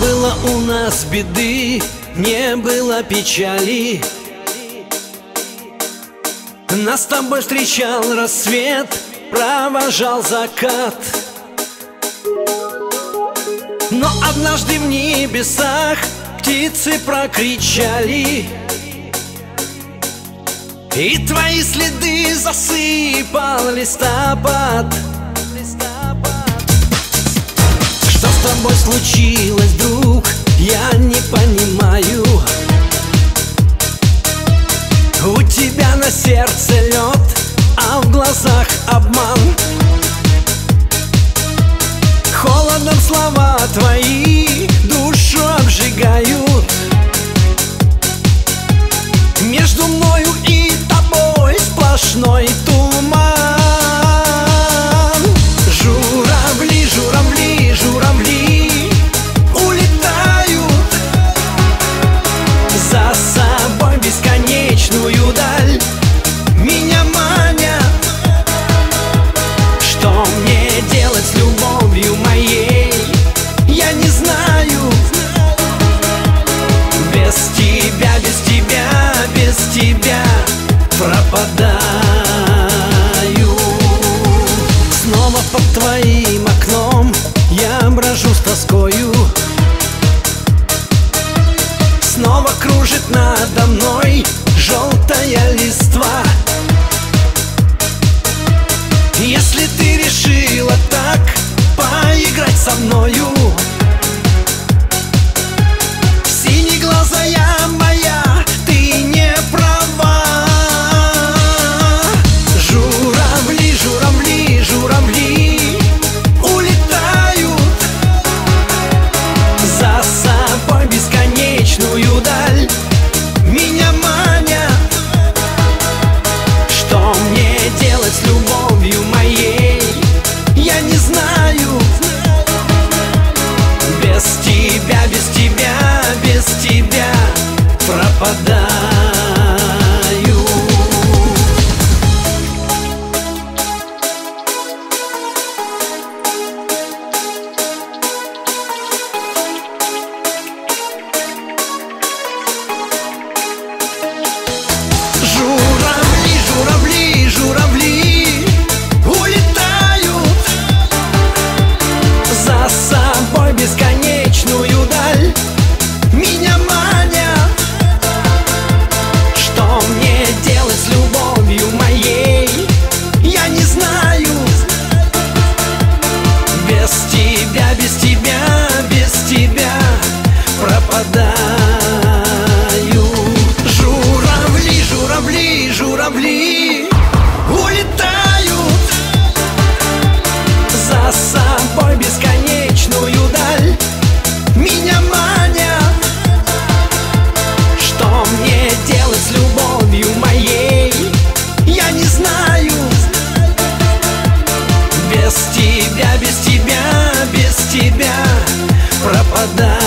было у нас беды, не было печали. Нас с тобой встречал рассвет, провожал закат. Но однажды в небесах птицы прокричали. И твои следы засыпал листопад тобой случилось, друг, я не понимаю. У тебя на сердце лед, а в глазах обман. Холодом слова твои душу обжигают. Между мною и тобой сплошной туман Пропадаю. Снова под твоим окном Я брожу с тоскою. Снова кружит надо мной Желтая листва. Если ты решила так Поиграть со мною знаю. без тебя, без тебя пропадаю.